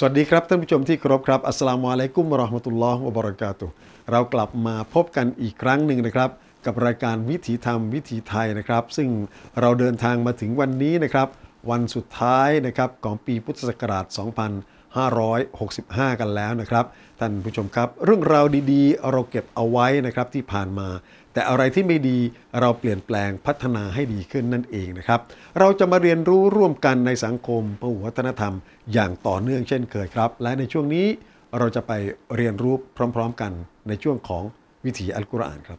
สวัสดีครับท่านผู้ชมที่เคารพครับ อัสลามุอะลัยกุมราะห์มะตุลลอฮ์วะบรากาตุเรากลับมาพบกันอีกครั้งหนึ่งนะครับ กับรายการวิถีธรรมวิถีไทยนะครับ ซึ่งเราเดินทางมาถึงวันนี้นะครับ วันสุดท้ายนะครับของปีพุทธศักราช 2565 กันแล้วนะครับ ท่านผู้ชมครับ เรื่องราวดีๆ เราเก็บเอาไว้นะครับที่ผ่านมา แต่อะไรที่ไม่ดีเราเปลี่ยนแปลงพัฒนาให้ดีขึ้นนั่นเองนะครับ เราจะมาเรียนรู้ร่วมกันในสังคมพหุวัฒนธรรม อย่างต่อเนื่องเช่นเคยครับ และในช่วงนี้เราจะไปเรียนรู้พร้อม ๆ กันในช่วงของวิถีอัลกุรอานครับ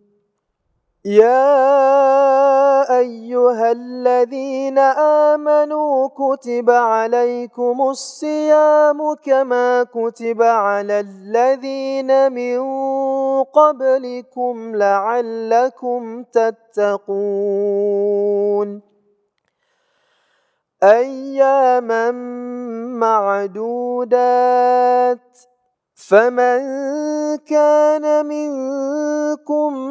يا أيها الذين آمنوا كتب عليكم الصيام كما كتب على الذين من قبلكم لعلكم تتقون. أياما معدودات. فمن كان منكم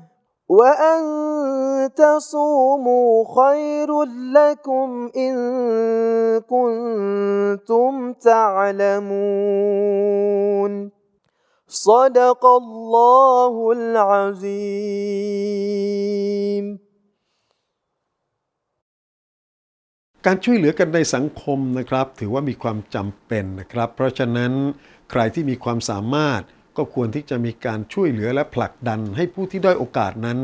وان تصوموا خير لكم ان كنتم تعلمون صدق الله العظيم การช่วยเหลือกันในสังคมนะครับ ถือว่ามีความจำเป็นนะครับ เพราะฉะนั้นใครที่มีความสามารถ ก็ควรที่จะมีการช่วยเหลือและผลักดันให้ผู้ที่ด้อยโอกาสนั้น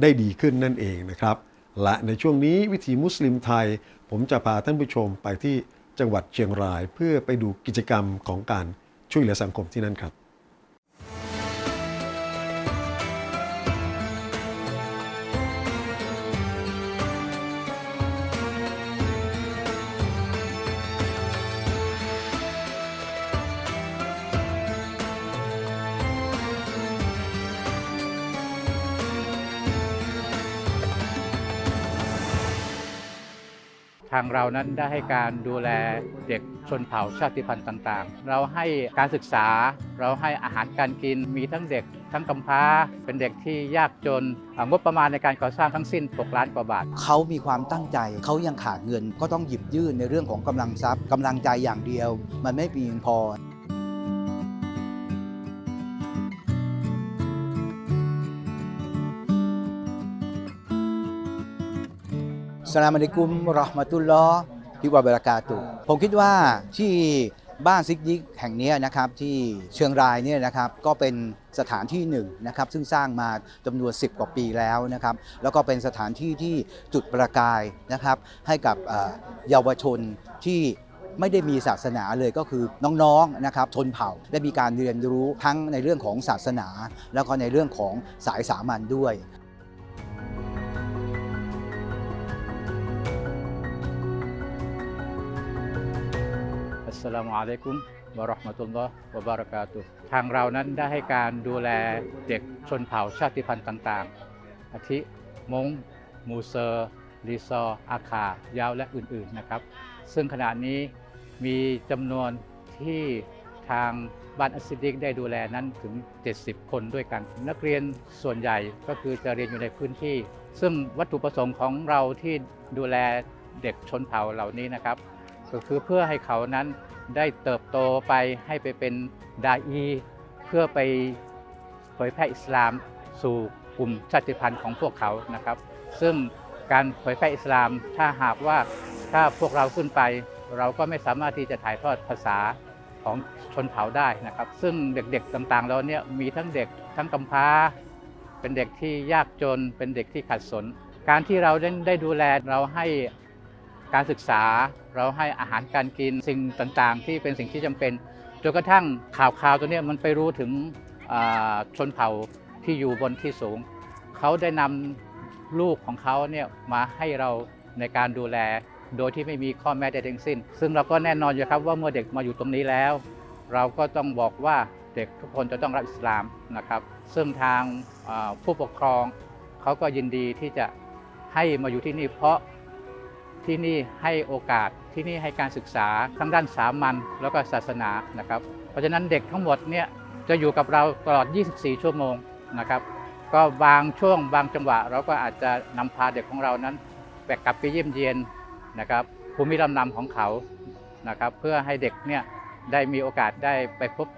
ได้ดีขึ้นนั่นเองนะครับ และในช่วงนี้วิถีมุสลิมไทย ผมจะพาท่านผู้ชมไปที่จังหวัดเชียงราย เพื่อไปดูกิจกรรมของการช่วยเหลือสังคมที่นั่นครับางเรานั้นได้ให้การดูแลเด็กชนเผ่าชาติพันธุ์ต่างๆ เราให้การศึกษา เราให้อาหารการกิน มีทั้งเด็ก ทั้งกำพร้า เป็นเด็กที่ยากจน งบประมาณในการก่อสร้างทั้งสิ้น 6 ล้านกว่าบาท เขามีความตั้งใจ เขายังขาดเงิน ก็ต้องหยิบยื่นในเรื่องของกำลังทรัพย์กำลังใจอย่างเดียว มันไม่เพียงพอ สลามอะลัยกุมรอห์มะตุลลอฮ์ฮิวะบะรากาตุผมคิดว่าที่บ้านซิกยิกแห่งนี้นะครับที่เชียงรายเนี่ยนะครับก็เป็นสถานที่หนึ่งนะครับซึ่งสร้างมาจำนวน 10 กว่าปีแล้วนะครับแล้วก็เป็นสถานที่ที่จุดประกายนะครับให้กับเอ่อเยาวชนที่ไม่ได้มีศาสนาเลยก็คือน้องๆนะครับชนเผ่าได้มีการเรียนรู้ทั้งในเรื่องของศาสนา แล้วก็ในเรื่องของสายสามัญด้วย สลามุอะลัยกุมวะเราะห์มะตุลลอฮ์วะบะเราะกาตุทางเรานั้นได้ให้การดูแลเด็กชนเผ่าชาติพันธุ์ต่างๆ อาทิมงมูเซอร์ลีซอ อาคา ยาวและอื่นๆนะครับ ซึ่งขณะนี้มีจำนวนที่ทางบ้านอัสซิดิกได้ดูแลนั้นถึง 70 คนด้วยกัน นักเรียนส่วนใหญ่ก็คือจะเรียนอยู่ในพื้นที่ ซึ่งวัตถุประสงค์ของเราที่ดูแลเด็กชนเผ่าเหล่านี้นะครับ ก็คือเพื่อให้เขานั้น ได้เติบโตไปให้ไปเป็นดาอีเพื่อไปเผยแพร่อิสลามสู่กลุ่มชาติพันธุ์ของพวกเขานะครับ ซึ่งการเผยแพร่อิสลามถ้าหากว่าถ้าพวกเราขึ้นไป เราก็ไม่สามารถที่จะถ่ายทอดภาษาของชนเผ่าได้นะครับ ซึ่งเด็กๆต่างๆเราเนี่ยมีทั้งเด็กทั้งกำพร้า เป็นเด็กที่ยากจนเป็นเด็กที่ขัดสน การที่เราได้ได้ดูแลเราให้ การศึกษา เราให้อาหารการกินสิ่งต่างๆ ที่เป็นสิ่งที่จำเป็นจนกระทั่งข่าวคราวตัวนี้มันไปรู้ถึงชนเผ่าที่อยู่บนที่สูง เขาได้นำลูกของเขาเนี่ยมาให้เราในการดูแล โดยที่ไม่มีข้อแม้ใดทั้งสิ้น ซึ่งเราก็แน่นอนอยู่ครับว่าเมื่อเด็กมาอยู่ตรงนี้แล้ว เราก็ต้องบอกว่าเด็กทุกคนจะต้องรับอิสลามนะครับ ซึ่งทางผู้ปกครองเขาก็ยินดีที่จะให้มาอยู่ที่นี่เพราะ ที่นี่ให้โอกาสที่นี่ให้การศึกษาทั้งด้านสามัญแล้วก็ศาสนานะครับ เพราะฉะนั้นเด็กทั้งหมดเนี่ยจะอยู่กับเราตลอด 24 ชั่วโมงนะครับ ก็บางช่วงบางจังหวะ เราก็อาจจะนำพาเด็กของเรานั้นแบกกลับไปเยี่ยมเยียนนะครับภูมิลำนำของเขานะครับ เพื่อให้เด็กเนี่ยได้มีโอกาสได้ไปพบ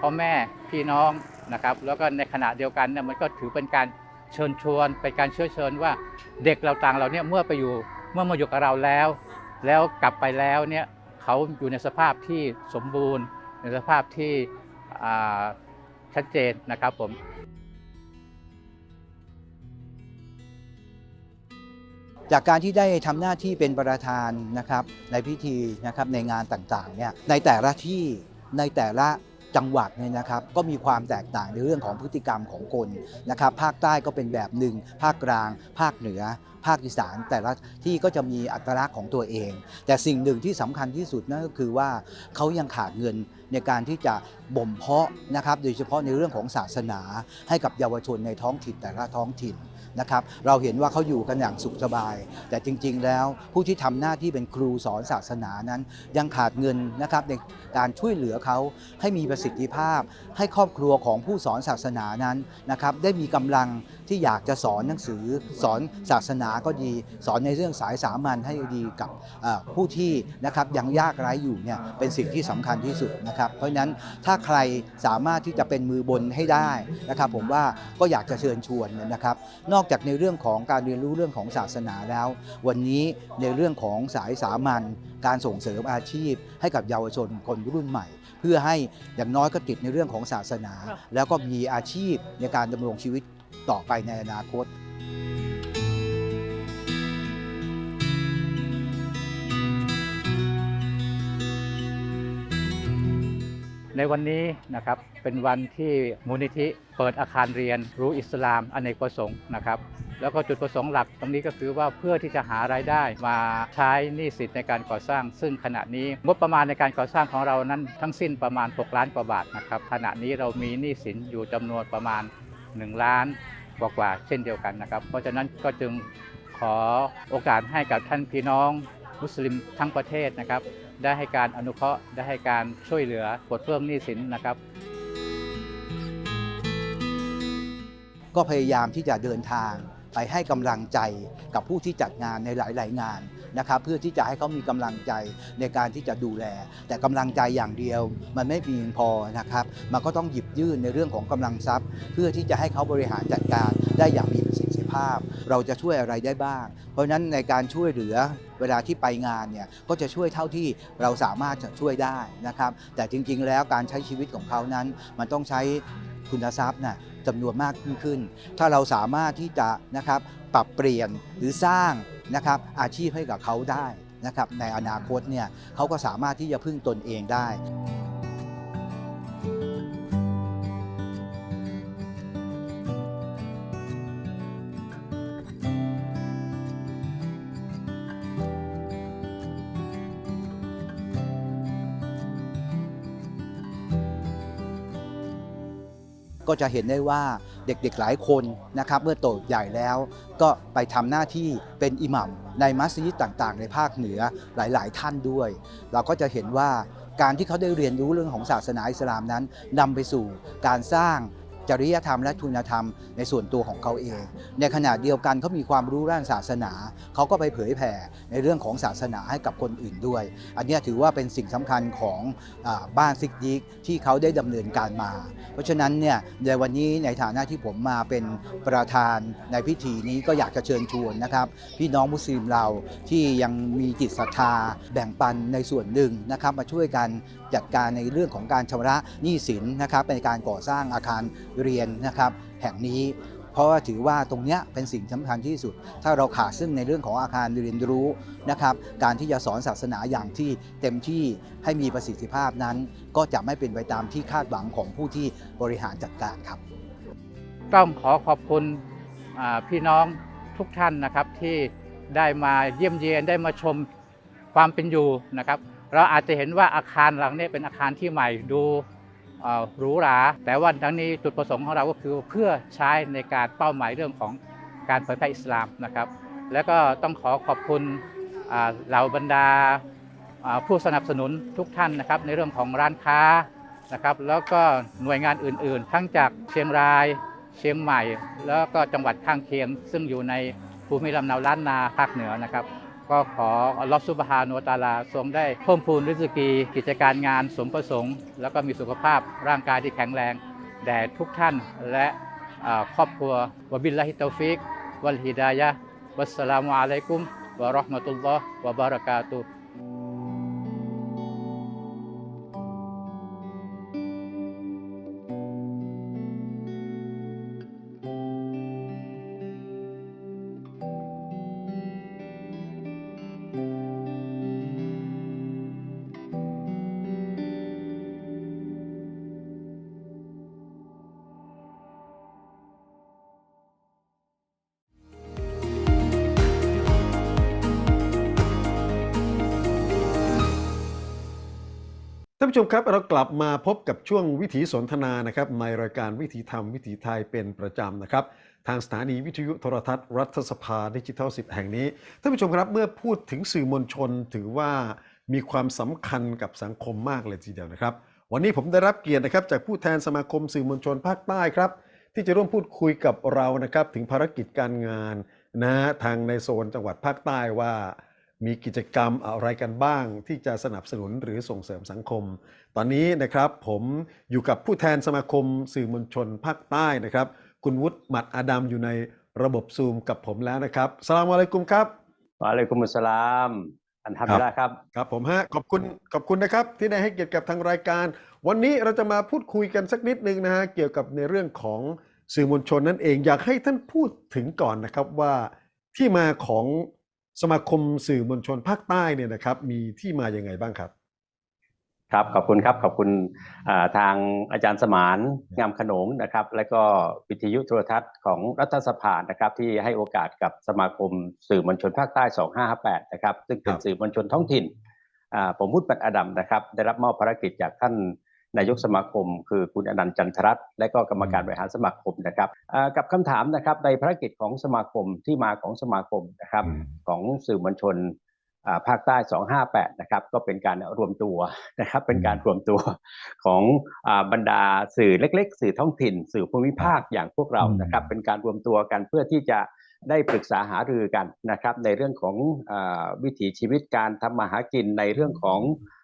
พ่อแม่พี่น้องนะครับ แล้วก็ในขณะเดียวกันเนี่ยมันก็ถือเป็นการเชิญชวนเป็นการเชื้อเชิญว่าเด็กเราต่างเราเนี่ยเมื่อไปอยู่ เมื่อมาอยู่กับเราแล้ว แล้วกลับไปแล้วเนี่ยเขาอยู่ในสภาพที่สมบูรณ์ ในสภาพที่ชัดเจนนะครับผมจากการที่ได้ทำหน้าที่เป็นประธานนะครับในพิธีนะครับในงานต่างๆเนี่ยในแต่ละที่ในแต่ละ จังหวัดเนี่ยนะครับก็มีความแตกต่างในเรื่องของพฤติกรรมของคนนะครับภาคใต้ก็เป็นแบบหนึ่ง ภาคกลาง ภาคเหนือ ภาคอีสาน แต่ละที่ก็จะมีอัตลักษณ์ของตัวเอง แต่สิ่งหนึ่งที่สำคัญที่สุดนั่นก็คือว่าเขายังขาดเงินในการที่จะบ่มเพาะนะครับโดยเฉพาะในเรื่องของศาสนาให้กับเยาวชนในท้องถิ่นแต่ละท้องถิ่น นะครับเราเห็นว่าเขาอยู่กันอย่างสุขสบาย แต่จริงๆ แล้วผู้ที่ทำหน้าที่เป็นครูสอนศาสนานั้น ยังขาดเงินนะครับในการช่วยเหลือเขาให้มีประสิทธิภาพ ให้ครอบครัวของผู้สอนศาสนานั้นนะครับได้มีกำลังที่อยากจะสอนหนังสือสอนศาสนาก็ดี สอนในเรื่องสายสามัญให้ดีกับผู้ที่นะครับยังยากไร้อยู่เนี่ยเป็นสิ่งที่สำคัญที่สุดนะครับ เพราะฉะนั้นถ้าใครสามารถที่จะเป็นมือบนให้ได้นะครับ ผมว่าก็อยากจะเชิญชวนนะครับ นอกจากในเรื่องของการเรียนรู้เรื่องของศาสนาแล้ว วันนี้ในเรื่องของสายสามัญการส่งเสริมอาชีพ ให้กับเยาวชนคนรุ่นใหม่ เพื่อให้อย่างน้อยก็ติดในเรื่องของศาสนา แล้วก็มีอาชีพในการดำรงชีวิตต่อไปในอนาคต ในวันนี้นะครับเป็นวันที่มูลนิธิเปิดอาคารเรียนรู้อิสลามอเนกประสงค์นะครับแล้วก็จุดประสงค์หลักตรงนี้ก็คือว่าเพื่อที่จะหารายได้มาใช้หนี้สินในการก่อสร้าง ซึ่งขณะนี้งบประมาณในการก่อสร้างของเรานั้นทั้งสิ้นประมาณ 6 ล้านกว่าบาทนะครับขณะนี้เรามีหนี้สินอยู่จำนวนประมาณ 1 ล้านกว่าๆเช่นเดียวกันนะครับ เพราะฉะนั้นก็จึงขอโอกาสให้กับท่านพี่น้องมุสลิมทั้งประเทศนะครับ ได้ให้การอนุเคราะห์ได้ให้การช่วยเหลือปลดเปลื้องหนี้สินนะครับ ก็พยายามที่จะเดินทางไปให้กำลังใจกับผู้ที่จัดงานในหลาย ๆ งาน นะครับเพื่อที่จะให้เขามีกำลังใจในการที่จะดูแล แต่กำลังใจอย่างเดียว มันไม่เพียงพอนะครับมันก็ต้องหยิบยื่นในเรื่องของกำลังทรัพย์ เพื่อที่จะให้เขาบริหารจัดการได้อย่างมีประสิทธิภาพ เราจะช่วยอะไรได้บ้าง เพราะฉะนั้นในการช่วยเหลือเวลาที่ไปงานเนี่ยก็จะช่วยเท่าที่เราสามารถจะช่วยได้นะครับ แต่จริงๆ แล้วการใช้ชีวิตของเขานั้น มันต้องใช้คุณทรัพย์น่ะจำนวนมากขึ้น ถ้าเราสามารถที่จะนะครับปรับเปลี่ยนหรือสร้าง นะครับอาชีพให้กับเขาได้นะครับในอนาคตเนี่ยเขาก็สามารถที่จะพึ่งตนเองได้ ก็จะเห็นได้ว่าเด็กๆหลายคนนะครับเมื่อโตใหญ่แล้ว ก็ไปทำหน้าที่เป็นอิหมัมในมัสยิดต่างๆ ในภาคเหนือหลายๆ ท่านด้วย เราก็จะเห็นว่าการที่เขาได้เรียนรู้เรื่องของศาสนาอิสลามนั้นนำไปสู่การสร้าง จริยธรรมและคุณธรรมในส่วนตัวของเขาเอง ในขณะเดียวกันเขามีความรู้ด้านศาสนา เขาก็ไปเผยแผ่ในเรื่องของศาสนาให้กับคนอื่นด้วย อันเนี้ยถือว่าเป็นสิ่งสำคัญของอาบ้านซิกยิกที่เขาได้ดำเนินการมา เพราะฉะนั้นเนี่ยในวันนี้ในฐานะที่ผมมาเป็นประธานในพิธีนี้ก็อยากจะเชิญชวนนะครับ พี่น้องมุสลิมเราที่ยังมีจิตศรัทธาแบ่งปันในส่วนหนึ่งนะครับมาช่วยกันจัดการในเรื่องของการชำระหนี้สินนะครับในการก่อสร้างอาคารเรียนนะครับแห่งนี้ เพราะว่าถือว่าตรงนี้เป็นสิ่งสำคัญที่สุด ถ้าเราขาดซึ่งในเรื่องของอาคารเรียนรู้นะครับการที่จะสอนศาสนาอย่างที่เต็มที่ให้มีประสิทธิภาพนั้น ก็จะไม่เป็นไปตามที่คาดหวังของผู้ที่บริหารจัดการครับ ต้องขอขอบคุณพี่น้องทุกท่านนะครับที่ได้มาเยี่ยมเยียนได้มาชมความเป็นอยู่นะครับ เราอาจจะเห็นว่าอาคารหลังนี้เป็นอาคารที่ใหม่ดู หรูหรา แต่ว่าทั้งนี้จุดประสงค์ของเราก็คือเพื่อใช้ในการเป้าหมายเรื่องของการเผยแพร่อิสลามนะครับ แล้วก็ต้องขอขอบคุณเหล่าบรรดาอ่าผู้สนับสนุนทุกท่านนะครับในเรื่องของร้านค้านะครับแล้วก็หน่วยงานอื่นๆ ทั้งจากเชียงรายเชียงใหม่ แล้วก็จังหวัดข้างเคียง ซึ่งอยู่ในภูมิลำเนาล้านนาภาคเหนือนะครับ ก็ขออัลลอฮฺซุบฮานุตาลาทรงได้เพิ่มพูนริสกี กิจการงานสมประสงค์ แล้วก็มีสุขภาพร่างกายที่แข็งแรง แด่ทุกท่านและครอบครัววบิลลาฮิตอฟิก วัลฮิดายะวัสสลามุอะลัยกุมวะราะห์มะตุลลอฮ์วะบารากาตุ ผู้ชมครับเรากลับมาพบกับช่วงวิถีสนทนานะครับในรายการวิถีธรรมวิถีไทยเป็นประจำนะครับ ทางสถานีวิทยุโทรทัศน์รัฐสภาดิจิทัล 10 แห่งนี้ท่านผู้ชมครับเมื่อพูดถึงสื่อมวลชนถือว่ามีความสำคัญกับสังคมมากเลยทีเดียวนะครับ วันนี้ผมได้รับเกียรตินะครับจากผู้แทนสมาคมสื่อมวลชนภาคใต้ครับ ที่จะร่วมพูดคุยกับเรานะครับถึงภารกิจการงานนะทางในโซนจังหวัดภาคใต้ว่า มีกิจกรรมอะไรกันบ้าง ที่จะสนับสนุนหรือส่งเสริมสังคม ตอนนี้นะครับผมอยู่กับผู้แทนสมาคมสื่อมวลชนภาคใต้นะครับ คุณวุฒิหมัดอาดัมอยู่ในระบบซูมกับผมแล้วนะครับสลามอะลัยกุมครับวะอะลัยกุมุสสลามอันทำได้ครับครับผมฮะขอบคุณขอบคุณนะครับที่ได้ให้เกียรติกับทางรายการ วันนี้เราจะมาพูดคุยกันสักนิดนึงนะฮะเกี่ยวกับในเรื่องของสื่อมวลชนนั่นเองอยากให้ท่านพูดถึงก่อนนะครับว่าที่มาของ สมาคมสื่อมวลชนภาคใต้เนี่ยนะครับ มีที่มาอย่างไงบ้างครับ ครับขอบคุณครับขอบคุณอ่าทางอาจารย์สมานงามขนงนะครับ และก็วิทยุโทรทัศน์ของรัฐสภานะครับ ที่ให้โอกาสกับสมาคมสื่อมวลชนภาคใต้ 2558 นะครับ ซึ่งเป็นครับสื่อมวลชนท้องถิ่นอ่าผมพูดปัดอดัมนะครับ ได้รับมอบภารกิจจากท่าน นายกสมาคม คือคุณอนันต์จันทรัตน์และก็กรรมการบริหารสมาคมนะครับอ่ากับคำถามนะครับในภารกิจของสมาคมที่มาของสมาคมนะครับอืมของสื่อมวลชนอ่าภาคใต้ 258 นะครับ ก็เป็นการรวมตัวนะครับ เป็นการรวมตัวของอาบรรดาสื่อเล็ก ๆ สื่อท้องถิ่น สื่อภูมิภาคอย่างพวกเรานะครับ เป็นการรวมตัวกันเพื่อที่จะได้ปรึกษาหารือกันนะครับ ในเรื่องของอาวิถีชีวิตการทำมาหากินในเรื่องของอา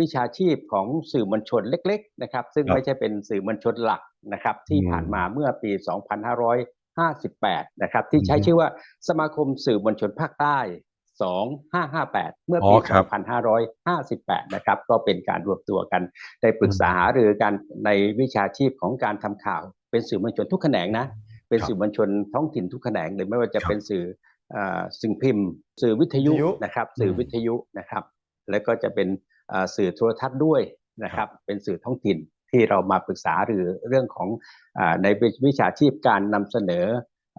วิชาชีพของสื่อมวลชนเล็ก ๆ นะครับ ซึ่งครับไม่ใช่เป็นสื่อมวลชนหลักนะครับ ที่อืมผ่านมาเมื่อปี 2558 นะครับ ที่ใช้อืมชื่อว่าสมาคมสื่อมวลชนภาคใต้ 2558 เมื่ออ๋ปีอครับ2558 นะครับ ก็เป็นการรวมตัวกันได้ปรึกษาหารือกันในวิชาชีพของการทำข่าว เป็นสื่อมวลชนทุกแขนงนะ เป็นครับสื่อมวลชนท้องถิ่นทุกแขนงเลยไม่ว่าจะครับเป็นสื่ออ่าสิ่งพิมพ์ สื่อวิทยุวิทยุนะครับสื่ออมวิทยุนะครับ แล้วก็จะเป็นอ่าสื่อโทรทัศน์ด้วยนะครับ เป็นสื่อท้องถิ่นที่เรามาปรึกษาหรือเรื่องของอาในวิชาชีพการนำเสนอ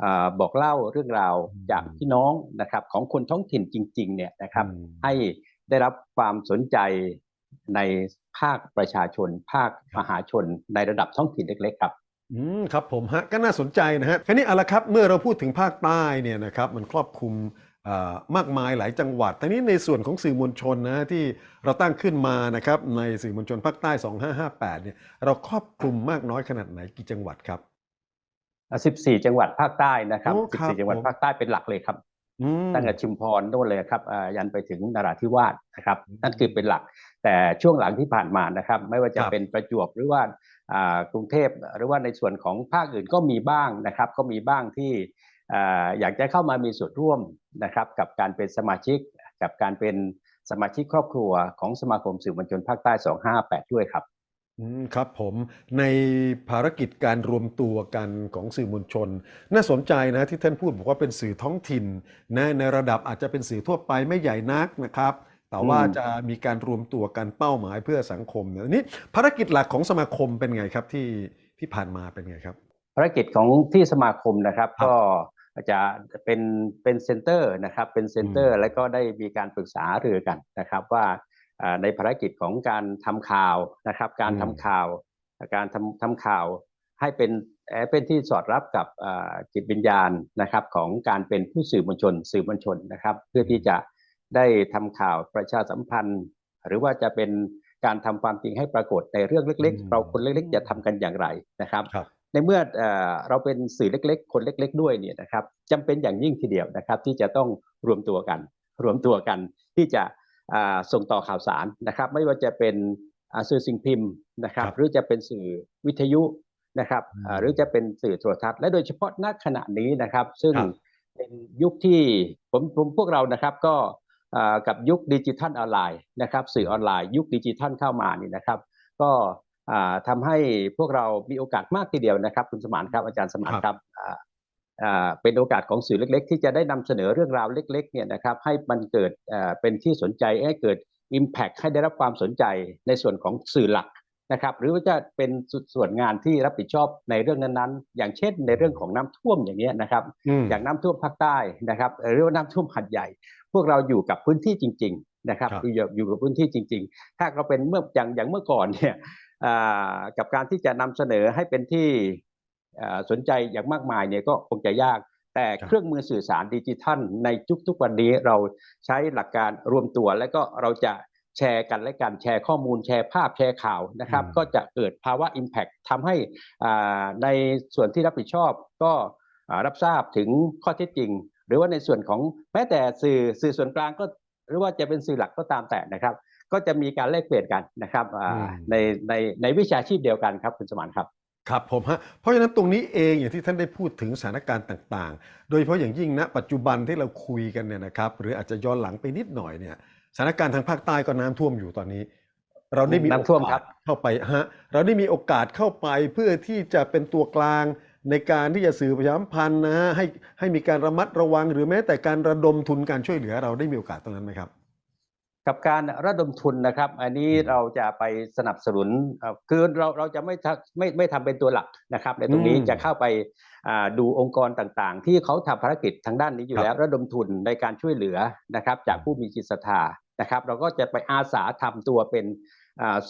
อาบอกเล่าเรื่องราวจากพี่น้องนะครับของคนท้องถิ่นจริงๆเนี่ยนะครับอืมให้ได้รับความสนใจในภาคประชาชน ภาคครับมหาชน ในระดับท้องถิ่นเล็กๆครับอืมครับผมฮะก็น่าสนใจนะฮะคราวนี้เอาละครับเมื่อเราพูดถึงภาคใต้เนี่ยนะครับมันครอบคลุมเอ่อ มากมายหลายจังหวัดแต่นี้ในส่วนของสื่อมวลชนนะที่เราตั้งขึ้นมานะครับในสื่อมวลชนภาคใต้ 2558 เนี่ยเราครอบคลุมมากน้อยขนาดไหนกี่จังหวัดครับอ่า14 จังหวัดภาคใต้นะครับโอ้ครับ14 จังหวัดผมภาคใต้เป็นหลักเลยครับอืมตั้งแต่ชุมพรโน่นเลยครับอ่ายันไปถึงนราธิวาสนะครับ นั่นคือเป็นหลัก แต่ช่วงหลังที่ผ่านมานะครับ ไม่ว่าจะครับเป็นประจวบหรือว่าอ่ากรุงเทพหรือว่าในส่วนของภาคอื่นก็มีบ้างนะครับ ก็มีบ้างที่ อ่าอยากจะเข้ามามีส่วนร่วมนะครับกับการเป็นสมาชิกกับการเป็นสมาชิกครอบครัวของสมาคมสื่อมวลชนภาคใต้ 258 ด้วยครับอืมครับผมในภารกิจการรวมตัวกันของสื่อมวลชน น่าสนใจนะที่ท่านพูดบอกว่าเป็นสื่อท้องถิ่นนะในระดับอาจจะเป็นสื่อทั่วไปไม่ใหญ่นักนะครับ แต่ว่าอืมจะมีการรวมตัวกันเป้าหมายเพื่อสังคมเนี่ยอันนี้ภารกิจหลักของสมาคมเป็นไงครับที่ที่ผ่านมาเป็นไงครับ ภารกิจของที่สมาคมนะครับค รับก็จะเป็นเป็นเซ็นเตอร์นะครับเป็นเซ็นเตอร์อืมแล้วก็ได้มีการปรึกษาหารือกันนะครับว่าอ่าในภารกิจของการทำข่าวนะครับ การทำข่าวการทำทำข่าวให้เป็นเอ่อเป็นที่สอดรับกับอ่าจิตวิญญาณนะครับของการเป็นผู้สื่อมวลชน สื่อมวลชนนะครับ เพื่อที่จะได้ทำข่าวประชาสัมพันธ์ หรือว่าจะเป็นการทำความจริงให้ปรากฏในเรื่องเล็กอืมๆเราคนเล็ก ๆ จะทำกันอย่างไรนะครับครับ ในเมื่อเอ่อเราเป็นสื่อเล็ก ๆ คนเล็ก ๆ ด้วยเนี่ยนะครับจำเป็นอย่างยิ่งทีเดียวนะครับ ที่จะต้องรวมตัวกัน รวมตัวกันที่จะอ่าส่งต่อข่าวสารนะครับ ไม่ว่าจะเป็นอ่าสื่อสิ่งพิมพ์นะครับครับ หรือจะเป็นสื่อวิทยุนะครับอ่าอืมหรือจะเป็นสื่อโทรทัศน์และโดยเฉพาะณขณะนี้นะครับ ซึ่งครับเป็นยุคที่ผมผมพวกเรานะครับก็อ่ากับยุคดิจิทัลออนไลน์นะครับ สื่อออนไลน์ ยุคดิจิทัลเข้ามานี่นะครับ ก็ อ่าทำให้พวกเรามีโอกาสมากทีเดียวนะครับ คุณสมานครับอาจารย์สมานครับอ่าอ่าเป็นโอกาสของสื่อเล็ก ๆ ที่จะได้นำเสนอเรื่องราวเล็กๆเนี่ยนะครับให้มันเกิดเอ่อเป็นที่สนใจให้เกิด Impact ให้ได้รับความสนใจในส่วนของสื่อหลักนะครับหรือว่าจะเป็นส่วนงานที่รับผิดชอบในเรื่องนั้นๆ อย่างเช่นในเรื่องของน้ำท่วมอย่างเงี้ยนะครับอืมอย่างน้ำท่วมภาคใต้นะครับเอ่อหรือว่าน้ำท่วมหัดใหญ่ พวกเราอยู่กับพื้นที่จริง ๆ นะครับครับอยู่อยู่กับพื้นที่จริง ๆ ถ้าเราเป็นเมื่ออย่างอย่างเมื่อก่อนเนี่ยอ่า กับการที่จะนำเสนอให้เป็นที่อ่าสนใจอย่างมากมายเนี่ยก็คงจะยาก แต่เครื่องมือสื่อสารดิจิทัล ในทุกๆวันนี้เราใช้หลักการรวมตัว และก็เราจะแชร์กันและกันแชร์ข้อมูลแชร์ภาพแชร์ข่าวนะครับ ก็จะเกิดภาวะ Impact ทำให้อ่าในส่วนที่รับผิดชอบก็อ่ารับทราบถึงข้อเท็จจริง หรือว่าในส่วนของแม้แต่สื่อสื่อส่วนกลางก็หรือว่าจะเป็นสื่อหลักก็ตามแต่นะครับ ก็จะมีการแลกเปลี่ยนกันนะครับอ่าอืมในในในวิชาชีพเดียวกันครับคุณสมานครับครับผมฮะเพราะฉะนั้นตรงนี้เองอย่างที่ท่านได้พูดถึงสถานการณ์ต่างๆ โดยเฉพาะอย่างยิ่งณปัจจุบันที่เราคุยกันเนี่ยนะครับ หรืออาจจะย้อนหลังไปนิดหน่อยเนี่ยสถานการณ์ทางภาคใต้ก็น้ำท่วมอยู่ตอนนี้ เราได้มีน้ำท่วมโอกาสครับเข้าไปฮะเราได้มีโอกาสเข้าไปเพื่อที่จะเป็นตัวกลางในการที่จะสื่อประชาสัมพันธ์นะฮะให้ให้มีการระมัดระวัง หรือแม้แต่การระดมทุนการช่วยเหลือ เราได้มีโอกาสตรงนั้นไหมครับ กับการระดมทุนนะครับ อันนี้อืมเราจะไปสนับสนุนเอ่อคือเราเราจะไม่ทำไม่ไม่ทำเป็นตัวหลักนะครับ ในตรงนี้อืมจะเข้าไปอ่าดูองค์กรต่างๆ ที่เขาทำภารกิจทางด้านนี้อยู่ครับแล้วระดมทุนในการช่วยเหลือนะครับ จากผู้มีจิตศรัทธานะครับ เราก็จะไปอาสาทำตัวเป็นอ่า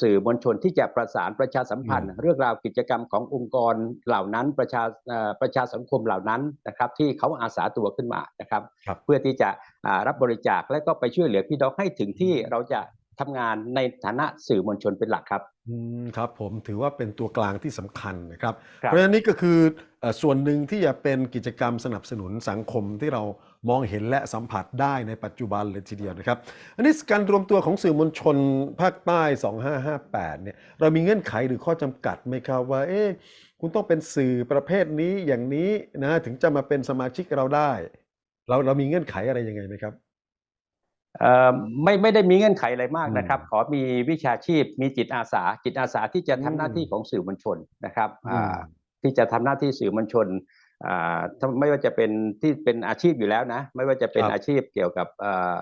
สื่อมวลชนที่จะประสานประชาสัมพันธ์ เรื่องราวกิจกรรมขององค์กรเหล่านั้นประชาเอ่อประชาสังคมเหล่านั้นนะครับที่เขาอาสาตัวขึ้นมานะครับครับเพื่อที่จะอ่ารับบริจาคและก็ไปช่วยเหลือพี่น้องให้ถึงที่เราจะ ทำงานในฐานะสื่อมวลชนเป็นหลักครับอืมครับผมถือว่าเป็นตัวกลางที่สำคัญนะครับครับเพราะฉะนั้นนี่ก็คือเอ่อส่วนหนึ่งที่จะเป็นกิจกรรมสนับสนุนสังคมที่เรามองเห็นและสัมผัสได้ในปัจจุบันเลยทีเดียวนะครับ อันนี้การรวมตัวของสื่อมวลชนภาคใต้ 2558 เนี่ยเรามีเงื่อนไขหรือข้อจำกัดไหมครับว่าเอ๊ะคุณต้องเป็นสื่อประเภทนี้อย่างนี้นะถึงจะมาเป็นสมาชิกเราได้ เราเรามีเงื่อนไขอะไรยังไงไหมครับเอ่อ ไม่ไม่ได้มีเงื่อนไขอะไรมากอืมนะครับ ขอมีวิชาชีพมีจิตอาสา จิตอาสาที่จะทำอืมหน้าที่ของสื่อมวลชนนะครับอืมอ่าที่จะทำหน้าที่สื่อมวลชนอ่าถ้าไม่ว่าจะเป็นที่เป็นอาชีพอยู่แล้วนะ ไม่ว่าจะเป็นครับอาชีพเกี่ยวกับอ่า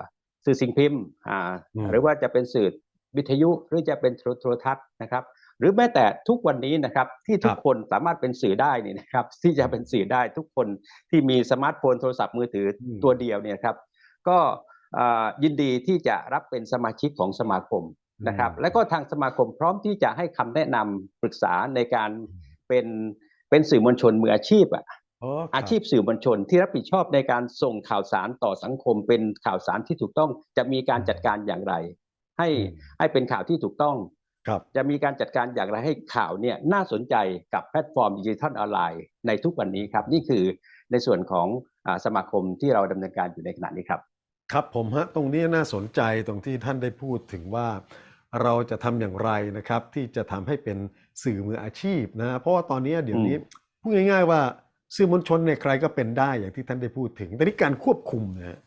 สื่อสิ่งพิมพ์อ่าอืมหรือว่าจะเป็นสื่อวิทยุหรือจะเป็นโทรโทรทัศน์นะครับ หรือแม้แต่ทุกวันนี้นะครับที่ทุคกรับคนสามารถเป็นสื่อได้นี่นะครับ ที่จะเป็นสื่อได้ทุกคนที่มีสมาร์ทโฟนโทรศัพท์มือถืออมตัวเดียวเนี่ยครับ ก็อ่า ยินดีที่จะรับเป็นสมาชิกของสมาคมนะครับอืมและก็ทางสมาคมพร้อมที่จะให้คำแนะนำปรึกษาในการเป็นเป็นสื่อมวลชนมืออาชีพอะอ๋อครับอาชีพสื่อมวลชนที่รับผิดชอบในการส่งข่าวสารต่อสังคม เป็นข่าวสารที่ถูกต้องจะมีการจัดการอย่างไร ให้อืมให้เป็นข่าวที่ถูกต้องครับจะมีการจัดการอย่างไรให้ข่าวเนี่ยน่าสนใจกับแพลตฟอร์มดิจิทัลออนไลน์ในทุกวันนี้ครับ นี่คือในส่วนของอาสมาคมที่เราดำเนินการอยู่ในขณะนี้ครับ ครับผมฮะตรงนี้น่าสนใจตรงที่ท่านได้พูดถึงว่า เราจะทำอย่างไรนะครับ ที่จะทำให้เป็นสื่อมืออาชีพนะเพราะว่าตอนนี้เดี๋ยวนี้อืมพูดง่าย ๆ ว่าสื่อมวลชนเนี่ยใครก็เป็นได้อย่างที่ท่านได้พูดถึง แต่นี่การควบคุมนะฮะ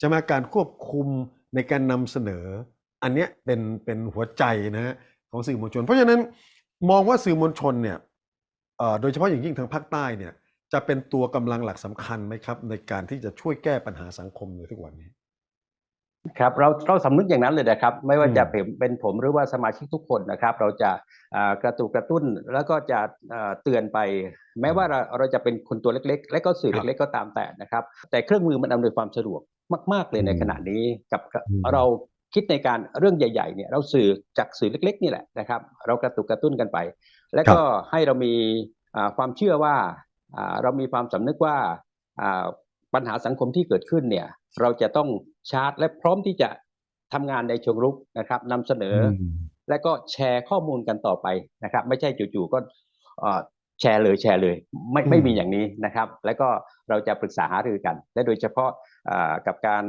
จะมาการควบคุมในการนำเสนอ อันเนี้ยเป็นเป็นหัวใจนะฮะของสื่อมวลชน เพราะฉะนั้นมองว่าสื่อมวลชนเนี่ยเอ่อโดยเฉพาะอย่างยิ่งทางภาคใต้เนี่ยจะเป็นตัวกำลังหลักสำคัญไหมครับ ในการที่จะช่วยแก้ปัญหาสังคมในทุกวันนี้ ครับเราเราสำนึกอย่างนั้นเลยนะครับ ไม่ว่าจะอืมเป็นเป็นผมหรือว่าสมาชิกทุกคนนะครับ เราจะอ่ากระตุกกระตุ้นแล้วก็จะอ่าเตือนไป แม้ว่าเราเราจะเป็นคนตัวเล็ก ๆ และก็สื่อครับเล็กๆก็ตามแต่นะครับ แต่เครื่องมือมันอำนวยความสะดวกมาก ๆ เลยในอืมขณะนี้กับกับอืมเราคิดในการเรื่องใหญ่ๆเนี่ยเราสื่อจากสื่อเล็ก ๆ นี่แหละนะครับ เรากระตุกกระตุ้นกันไป และก็ให้เรามีอ่าความเชื่อว่าอ่าเรามีความสำนึกว่าอ่าปัญหาสังคมที่เกิดขึ้นเนี่ย เราจะต้อง ชาร์จ และพร้อมที่จะทำงานในเชิงรุกนะครับนำเสนออและก็แชร์ข้อมูลกันต่อไปนะครับ ไม่ใช่จู่ๆก็เอ่อแชร์เลยแชร์เลย ไม่อืมไม่มีอย่างนี้นะครับ แล้วก็เราจะปรึกษาหารือกัน และโดยเฉพาะอ่ากับการ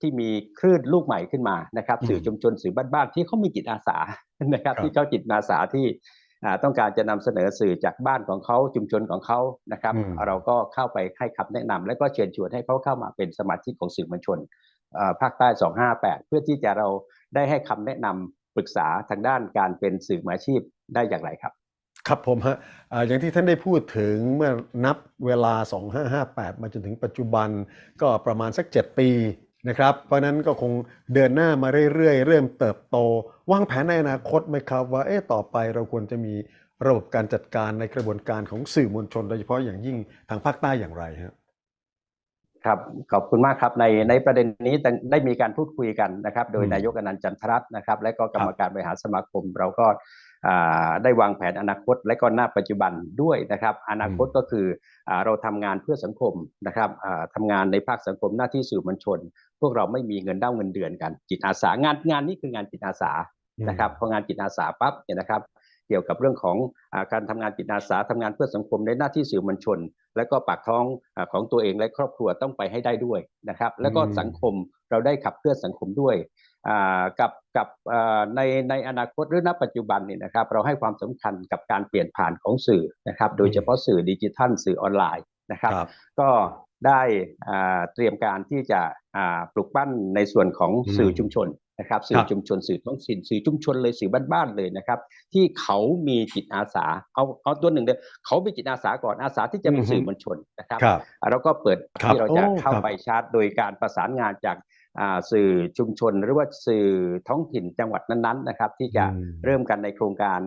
ที่มีคลื่นลูกใหม่ขึ้นมานะครับ สื่อชุมชนสื่อบ้านๆที่เขามีจิตอาสานะครับครับที่เขาจิตอาสาที่อ่าต้องการจะนำเสนอสื่อจากบ้านของเขาชุมชนของเขานะครับอืมเราก็เข้าไปให้คำแนะนำและก็เชิญชวนให้เขาเข้ามาเป็นสมาชิกของสื่อมวลชนเอ่อ ภาคใต้ 258 เพื่อที่จะเราได้ให้คำแนะนำปรึกษาทางด้านการเป็นสื่อมืออาชีพได้อย่างไรครับ ครับผมฮะอย่างที่ท่านได้พูดถึงเมื่อนับเวลา 2558 มาจนถึงปัจจุบันก็ประมาณสัก 7 ปีนะครับเพราะนั้นก็คงเดินหน้ามาเรื่อยๆ เริ่มเติบโต วางแผนในอนาคตไหมครับ ว่าเอ๊ะต่อไปเราควรจะมีระบบการจัดการในกระบวนการของสื่อมวลชน โดยเฉพาะอย่างยิ่งทางภาคใต้อย่างไรฮะ ครับขอบคุณมากครับในในประเด็นนี้ได้ได้มีการพูดคุยกันนะครับ โดยอืมนายกอนันต์จันทรัตน์นะครับ และก็กรรมการบริหารสมาคม เราก็อ่าได้วางแผนอนาคต และก็หน้าปัจจุบันด้วยนะครับ อนาคตก็คืออ่าเราทำงานเพื่อสังคมนะครับอ่าทำงานในภาคสังคมหน้าที่สื่อมวลชน พวกเราไม่มีเงินเด้าเงินเดือนกัน จิตอาสางานงานนี้คืองานจิตอาสานะครับพองานจิตอาสาปั๊บเนี่ยนะครับ เกี่ยวกับเรื่องของอาการทำงานจิตอาสาทำงานเพื่อสังคมในหน้าที่สื่อมวลชน และก็ปากท้องอาของตัวเองและครอบครัวต้องไปให้ได้ด้วยนะครับ แล้วก็อืมสังคมเราได้ขับเคลื่อนสังคมด้วยอ่ากับกับอ่าในในอนาคตหรือณปัจจุบันเนี่ยนะครับเราให้ความสำคัญกับการเปลี่ยนผ่านของสื่อนะครับ โดยเฉพาะสื่อดิจิทัลสื่อออนไลน์นะครับครับก็ได้อ่าเตรียมการที่จะอ่าปลุกปั้นในส่วนของอืมสื่อชุมชน นะครับสื่คอรับชุมชนสื่อท้องถิ่นสื่อชุมชนเลยสื่อบ้านๆเลยนะครับ ที่เขามีจิตอาสาเอาเอาตัวหนึ่งเดียวเขามีจิตอาสาก่อนอาสาที่จะเป็นอือฮึสื่อมวลชนนะครับครับอ่าเราก็เปิดครับที่เราจะโอ้เข้าครับไปชาร์จโดยการประสานงานจากอ่าสื่อชุมชน หรือว่าสื่อท้องถิ่นจังหวัดนั้นๆนะครับ ที่จะอืมเริ่มกันในโครงการ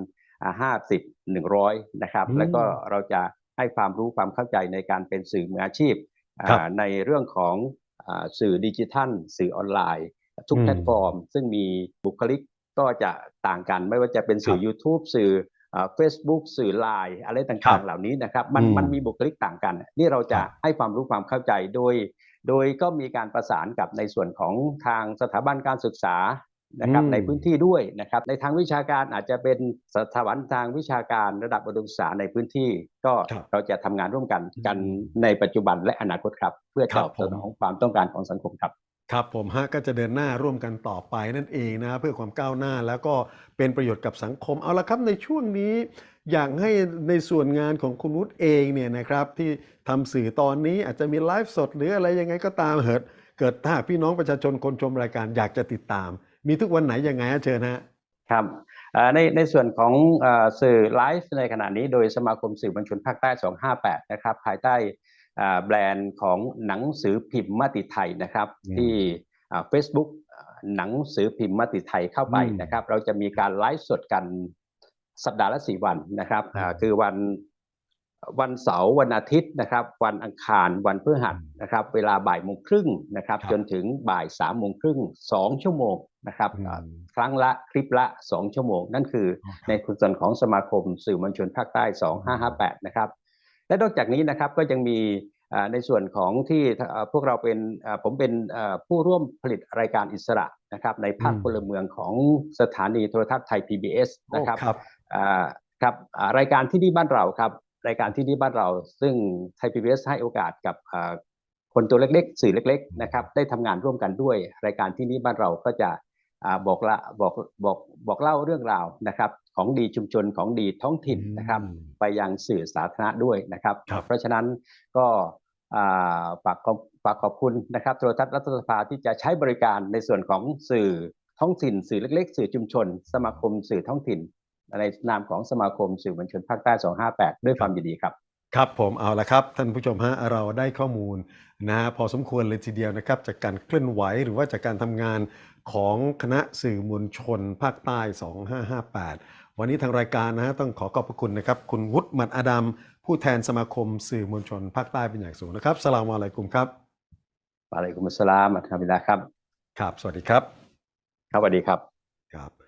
ห้าสิบหนึ่งร้อยนะครับอืมแล้วก็เราจะให้ความรู้ความเข้าใจในการเป็นสื่อมืออาชีพครับอ่าในเรื่องของอาสื่อดิจิทัล สื่อออนไลน์ ทุกอืมแพลตฟอร์ม ซึ่งมีบุคลิกก็จะต่างกันไม่ว่าจะเป็นสื่อครับ YouTube สื่อเฟซบุ๊กสื่อไลน์อะไรครัต่างบๆเหล่านี้นะครับมันอืมมันมีบุคลิกต่างกัน นี่เราจะครับให้ความรู้ความเข้าใจโดย โดยก็มีการประสานกับในส่วนของทางสถาบันการศึกษานะครับอืมในพื้นที่ด้วยนะครับในทางวิชาการอาจจะเป็นสถาบันทางวิชาการระดับอุดมศึกษาในพื้นที่ ก็ครับเราจะทำงานร่วมกันอืมกันในปัจจุบันและอนาคตครับ เพื่อครัตบอบผมสนองความต้องการของสังคมครับ ครับผมฮะก็จะเดินหน้าร่วมกันต่อไปนั่นเองนะเพื่อความก้าวหน้าแล้วก็เป็นประโยชน์กับสังคมเอาละครับในช่วงนี้ อยากให้ในส่วนงานของคุณนุชเองเนี่ยนะครับที่ทำสื่อตอนนี้อาจจะมีไลฟ์สดหรืออะไรยังไงก็ตามเหอะเกิดถ้าพี่น้องประชาชนคนชมรายการอยากจะติดตาม มีทุกวันไหนยังไงเชิญฮะครับในในส่วนของอสื่อไลฟ์ในขณะนี้โดยสมาคมสื่อมวลชนภาคใต้ 258 นะครับภายใต้ แบรนด์ของหนังสือพิมพ์มติไทยนะครับอืมที่เฟซบุ๊กหนังสือพิมพ์มติไทยเข้าไปอืมนะครับ เราจะมีการไลฟ์สดกันสัปดาห์ละสี่วันนะครับอ่าอืมคือวันวันเสาร์วันอาทิตย์นะครับ วันอังคารวันพฤหัสอืมนะครับ เวลาบ่ายโมงครึ่งนะครับครับ จนถึงบ่ายสามโมงครึ่งสองชั่วโมงนะครับอืมอ่าครั้งละคลิปละ2ชั่วโมง นั่นคือในส่วนของสมาคมสื่อมวลชนภาคใต้2558นะครับ และนอกจากนี้นะครับก็ยังมีอ่าในส่วนของที่อ่าพวกเราเป็นอ่าผมเป็นอ่าผู้ร่วมผลิตรายการอิสระนะครับในภาคอืมพลเมืองของสถานีโทรทัศน์ไทย PBS นะครับโอ้ครับอ่าครับอ่ารายการที่นี่บ้านเราครับรายการที่นี่บ้านเรา ซึ่งไทย PBS ให้โอกาสกับอ่าคนตัวเล็กๆ สื่อเล็ก ๆ นะครับ ได้ทำงานร่วมกันด้วย รายการที่นี่บ้านเราก็จะอ่า บอกละบอกบอกบอกเล่าเรื่องราวนะครับของดีชุมชนของดีท้องถิ่นนะครับอืมไปยังสื่อสาธารณะด้วยนะครับครับเพราะฉะนั้นก็อ่าฝากขอบฝากขอบคุณนะครับโทรทัศน์รัฐสภาที่จะใช้บริการในส่วนของสื่อท้องถิ่น สื่อเล็ก ๆ สื่อชุมชน สมาคมสื่อท้องถิ่น ในนามของสมาคมสื่อมวลชนภาคใต้ 258 ด้วยความยินดีครับ ครับผมเอาละครับ ท่านผู้ชมฮะเราได้ข้อมูลนะพอสมควรเลยทีเดียวนะครับ จากการเคลื่อนไหวหรือว่าจากการทำงานของคณะสื่อมวลชนภาคใต้ 2558 วันนี้ทางรายการนะฮะต้องขอขอบพระคุณนะครับ คุณวุฒิหมัดอดัมผู้แทนสมาคมสื่อมวลชนภาคใต้เป็นอย่างสูงนะครับสลามอะลัยกุมครับอะลัยกุมุสสลามอัลฮัมดุลิลลาฮ์ครับ ครับ สวัสดีครับ ครับสวัสดีครับครับ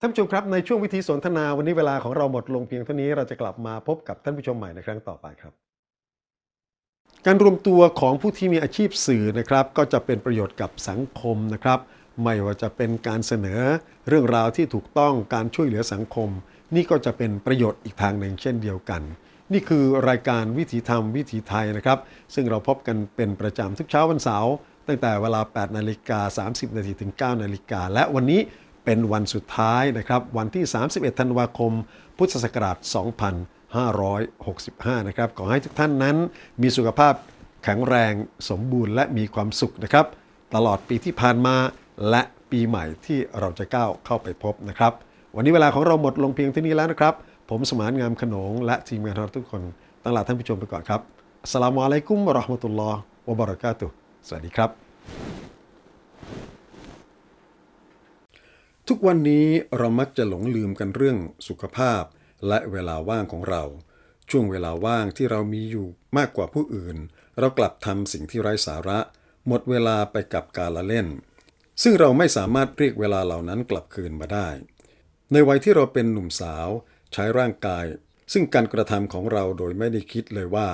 ท่านผู้ชมครับ ในช่วงวิธีสนทนาวันนี้เวลาของเราหมดลงเพียงเท่านี้เราจะกลับมาพบกับท่านผู้ชมใหม่ในครั้งต่อไปครับ การรวมตัวของผู้ที่มีอาชีพสื่อนะครับ ก็จะเป็นประโยชน์กับสังคมนะครับ ไม่ว่าจะเป็นการเสนอเรื่องราวที่ถูกต้องการช่วยเหลือสังคม นี่ก็จะเป็นประโยชน์อีกทางหนึ่งเช่นเดียวกัน นี่คือรายการวิถีธรรมวิถีไทยนะครับ ซึ่งเราพบกันเป็นประจำทุกเช้าวันเสาร์ตั้งแต่เวลา 8 นาฬิกา 30 นาทีถึง 9 นาฬิกาและวันนี้ เป็นวันสุดท้ายนะครับ วันที่ 31 ธันวาคม พุทธศักราช 2565 นะครับ ขอให้ทุกท่านนั้นมีสุขภาพแข็งแรงสมบูรณ์และมีความสุขนะครับ ตลอดปีที่ผ่านมาและปีใหม่ที่เราจะก้าวเข้าไปพบนะครับ วันนี้เวลาของเราหมดลงเพียงเที่านี้แล้วนะครับ ผมสมานงามขนง และทีมงานเราทุกคนต้องลาท่านผู้ชมไปก่อนครับสลามอะลัยกุมราะห์มะตุลลอฮ์วะบะเราะกาตุสวัสดีครับ ทุกวันนี้เรามักจะหลงลืมกันเรื่องสุขภาพ และเวลาว่างของเรา ช่วงเวลาว่างที่เรามีอยู่มากกว่าผู้อื่น เรากลับทำสิ่งที่ไร้สาระ หมดเวลาไปกับการละเล่น ซึ่งเราไม่สามารถเรียกเวลาเหล่านั้นกลับคืนมาได้ ในวัยที่เราเป็นหนุ่มสาว ใช้ร่างกาย ซึ่งการกระทำของเราโดยไม่ได้คิดเลยว่า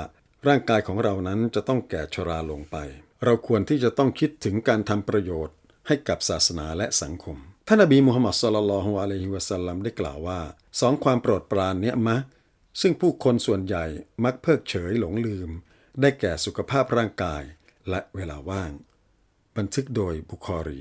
ร่างกายของเรานั้นจะต้องแก่ชราลงไป เราควรที่จะต้องคิดถึงการทำประโยชน์ ให้กับศาสนาและสังคม ท่านอบีมุฮัมมัดสุลลัลฮุอะลัยฮิวะสัลลัมได้กล่าวว่าสองความโปรดปรานเนี้ยมะ ซึ่งผู้คนส่วนใหญ่มักเพิกเฉยหลงลืม ได้แก่สุขภาพร่างกายและเวลาว่าง บันทึกโดยบุคอรี